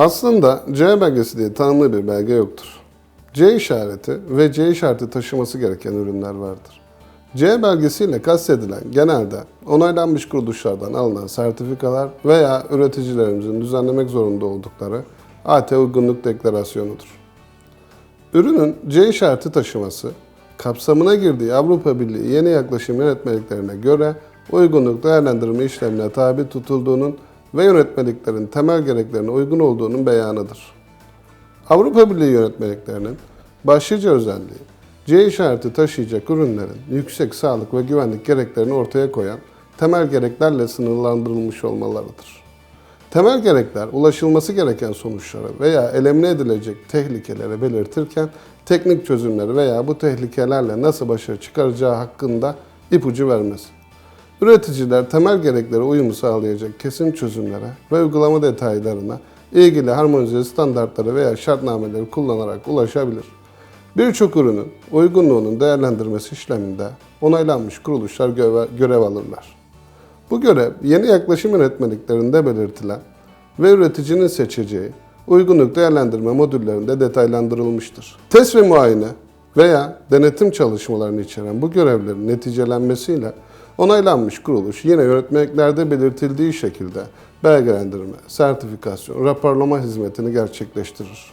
Aslında C belgesi diye tanımlı bir belge yoktur. C işareti ve C işareti taşıması gereken ürünler vardır. C belgesiyle kastedilen genelde onaylanmış kuruluşlardan alınan sertifikalar veya üreticilerimizin düzenlemek zorunda oldukları AT uygunluk deklarasyonudur. Ürünün C işareti taşıması, kapsamına girdiği Avrupa Birliği yeni yaklaşım yönetmeliklerine göre uygunluk değerlendirme işlemine tabi tutulduğunun ve yönetmeliklerin temel gereklerine uygun olduğunun beyanıdır. Avrupa Birliği yönetmeliklerinin başlıca özelliği, C işareti taşıyacak ürünlerin yüksek sağlık ve güvenlik gereklerini ortaya koyan temel gereklerle sınırlandırılmış olmalarıdır. Temel gerekler ulaşılması gereken sonuçları veya elimine edilecek tehlikeleri belirtirken teknik çözümleri veya bu tehlikelerle nasıl başa çıkaracağı hakkında ipucu vermez. Üreticiler temel gereklere uyumu sağlayacak kesin çözümlere ve uygulama detaylarına ilgili harmonize standartları veya şartnameleri kullanarak ulaşabilir. Birçok ürünün uygunluğunun değerlendirmesi işleminde onaylanmış kuruluşlar görev, alırlar. Bu görev yeni yaklaşım yönetmeliklerinde belirtilen ve üreticinin seçeceği uygunluk değerlendirme modüllerinde detaylandırılmıştır. Test ve muayene veya denetim çalışmalarını içeren bu görevlerin neticelenmesiyle onaylanmış kuruluş yine yönetmeliklerde belirtildiği şekilde belgelendirme, sertifikasyon, raporlama hizmetini gerçekleştirir.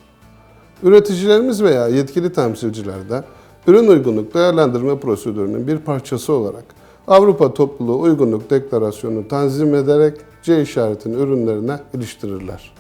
Üreticilerimiz veya yetkili temsilciler de ürün uygunluk değerlendirme prosedürünün bir parçası olarak Avrupa Topluluğu Uygunluk Deklarasyonu tanzim ederek C işaretini ürünlerine iliştirirler.